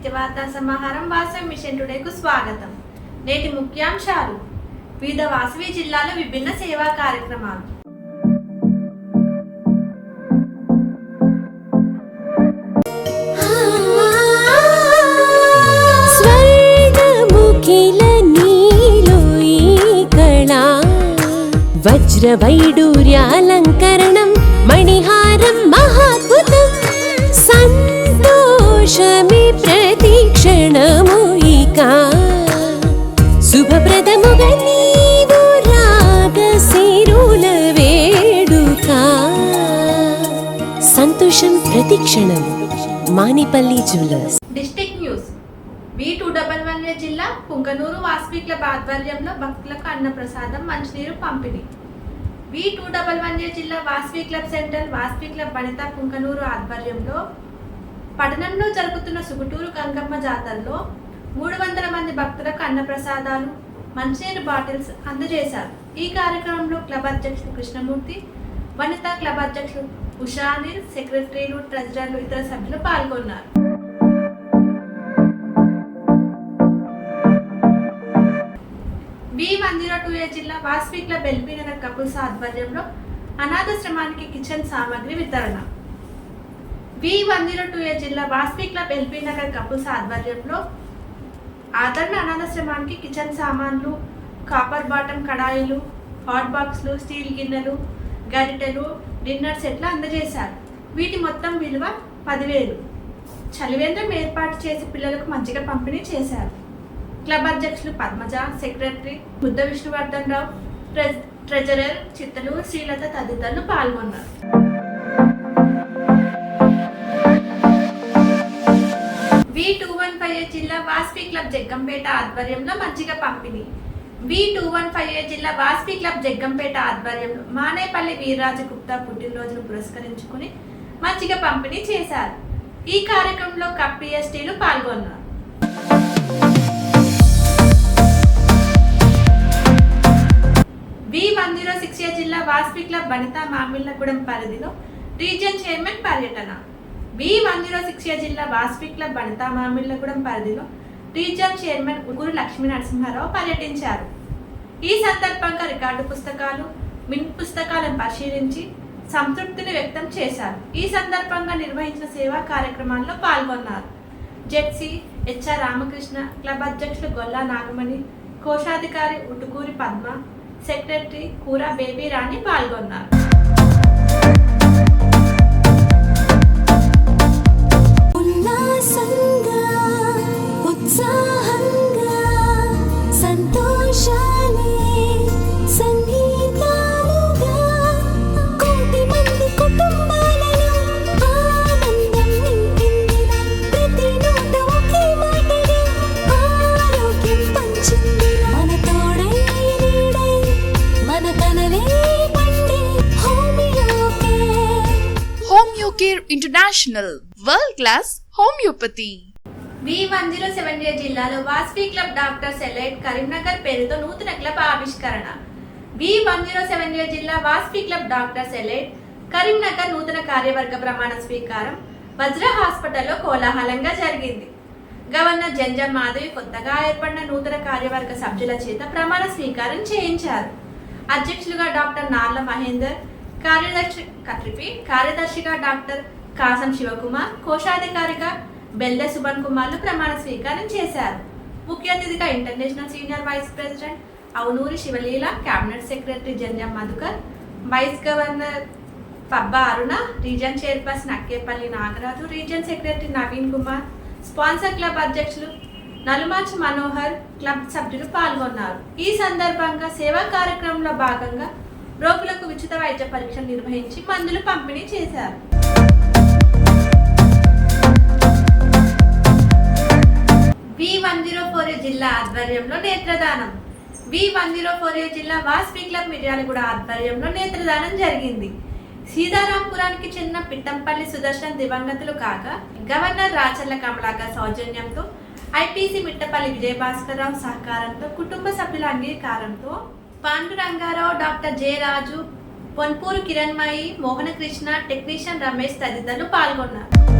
BCI one నిత్యవార్తా సమాహారం Vasavi machine టుడేకు స్వాగతం. నేటి ముఖ్యాంశాలు. వివిధ వాసవి జిల్లాలో విభిన్న సేవా కార్యక్రమాలు. వజ్ర వైడూర్యాలంకరణం శుభప్రదముగా నీవు రాగశిరుల వేడుక. సంతోషం ప్రతిక్షణం Manipalli jewellers. District news. B two double one జిల్లా పుంగనూరు వాసవి క్లబ్ ఆధ్వర్యంలో భక్తులకు అన్నప్రసాదం మంచినీరు పంపిణీ. బి టూ డబల్ వన్ జిల్లా Vasavi club centre Vasavi club Vanitha Punganur ఆధ్వర్యంలో పట్టణంలో జరుగుతున్న సుగుటూరు గంగమ్మ జాతరలో మూడు వందల మంది భక్తులకు అన్నప్రసాదాలు మంచినీరు బాటిల్స్ అందజేశారు. ఈ కార్యక్రమంలో క్లబ్ అధ్యక్షుడు కృష్ణమూర్తి వనిత క్లబ్ అధ్యక్షుడు ఉషానిల్ సెక్రటరీలు ట్రెజరర్లు ఇతర సభ్యులు పాల్గొన్నారు. B one zero two A జిల్లా Vasavi club LB Nagar couples ఆధ్వర్యంలో అనాథాశ్రమానికి కిచెన్ సామాగ్రి వితరణ. B one zero two A జిల్లా Vasavi club LB Nagar couples ఆధ్వర్యంలో ఆదరణ అనాథాశ్రమానికి కిచెన్ సామాన్లు కాపర్ బాటం కడాయిలు హాట్ బాక్స్లు స్టీల్ గిన్నెలు గరిటెలు డిన్నర్ సెట్లు అందజేశారు. వీటి మొత్తం విలువ పదివేలు. చలివేంద్రం ఏర్పాటు చేసి పిల్లలకు మజ్జిగ పంపిణీ చేశారు. క్లబ్ అధ్యక్షులు పద్మజ సెక్రటరీ బుద్ధ విష్ణువర్ధన్ రావు ట్రెజరర్ చిత్తలు శ్రీలత తదితరులు పాల్గొన్నారు. ఏ జిల్లా వాస్పి క్లబ్ జగ్గంపేట ఆధ్వర్యంలో మజ్జిగ పంపిణీ. V two one five A జిల్లా వాస్పి క్లబ్ జగ్గంపేట ఆధ్వర్యంలో మానేపల్లి వీర్రాజు గుప్తా పుట్టినరోజును పురస్కరించుకుని మజ్జిగ పంపిణీ చేశారు. ఈ కార్యక్రమంలో కప్ పిఎస్టీలు పాల్గొన్నారు. B one zero six A జిల్లా వాస్పి క్లబ్ వనితా మామిళ్ళగూడెం పరిధిలో రీజియన్ చైర్మన్ పర్యటన. B one zero six A జిల్లా వాస్పి క్లబ్ వనితా మామిళ్ళగూడెం పరిధిలో రీజియన్ చైర్మన్ ఉగురు లక్ష్మీ నరసింహారావు పర్యటించారు. ఈ సందర్భంగా రికార్డు పుస్తకాలు మిన్ పుస్తకాలను పరిశీలించి సంతృప్తిని వ్యక్తం చేశారు. ఈ సందర్భంగా నిర్వహించిన సేవా కార్యక్రమాల్లో పాల్గొన్నారు. జెడ్సీ హెచ్ఆర్ రామకృష్ణ క్లబ్ అధ్యక్షులు గొల్లా నాగమణి కోశాధికారి ఉటుకూరి పద్మ సెక్రటరీ కూర బేబీ రాణి పాల్గొన్నారు. ఉల్లాసంగా ఉత్సాహంగా సంతోషాలే సంగీతాలుగా కోటి మంది కుటుంబాలలో ఆనందం నింపిందిన ప్రతి నోట ఒకే మాటగా ఆరోగ్యం మన తోడై నీడై మన కలలే World Class homeopathy. V one zero seven A జిల్లాలో వాస్పీ క్లబ్ డాక్టర్ సెలైట్ కరీంనగర్ పేరుతో నూతన క్లబ్ ఆవిష్కరణ. V one zero seven A జిల్లా వాస్పీ క్లబ్ డాక్టర్ సెలైట్ కరీంనగర్ నూతన కార్యవర్గ ప్రమాణ స్వీకారం వజ్ర హాస్పిటల్లో కోలాహలంగా జరిగింది. గవర్నర్ జంజం మాధవి కొత్తగా ఏర్పడిన నూతన కార్యవర్గ సభ్యుల చేత ప్రమాణ స్వీకారం చేయించారు. అధ్యక్షులుగా డాక్టర్ నార్ల మహేందర్ కార్యదర్శి కత్రిపి కార్యదర్శిగా డాక్టర్ కాసం శివకుమార్ కోశాధికారిగా బెల్లె సుభన్ కుమార్లు ప్రమాణ స్వీకారం చేశారు. ముఖ్య అతిథిగా international senior vice president Avunuri Sivaleela cabinet secretary Janyam Madhukar vice governor Pabba Aruna region chairperson Akkepalli Nagaraju region secretary Naveen Kumar sponsor club అధ్యక్షులు నలుమాచి మనోహర్ క్లబ్ సభ్యులు పాల్గొన్నారు. ఈ సందర్భంగా సేవా కార్యక్రమంలో భాగంగా రోగులకు ఉచిత వైద్య పరీక్షలు నిర్వహించి మందులు పంపిణీ చేశారు. V one zero four A జిల్లా ఆధ్వర్యంలో నేత్రదానం. V one zero four A జిల్లా వాస్పీ క్లబ్ మిర్యాలగూడ ఆధ్వర్యంలో నేత్రదానం జరిగింది. సీతారాంపురానికి చెందిన పిట్టంపల్లి సుదర్శన్ దివంగతులు కాగా గవర్నర్ రాచర్ల కమలాకర్ సౌజన్యంతో ఐపీసీ మిట్టపల్లి విజయభాస్కర్రావు సహకారంతో కుటుంబ సభ్యుల అంగీకారంతో Pandurangarao doctor J Raju Ponpuru Kiranmayi Mohanakrishna technician Ramesh తదితరులు పాల్గొన్నారు.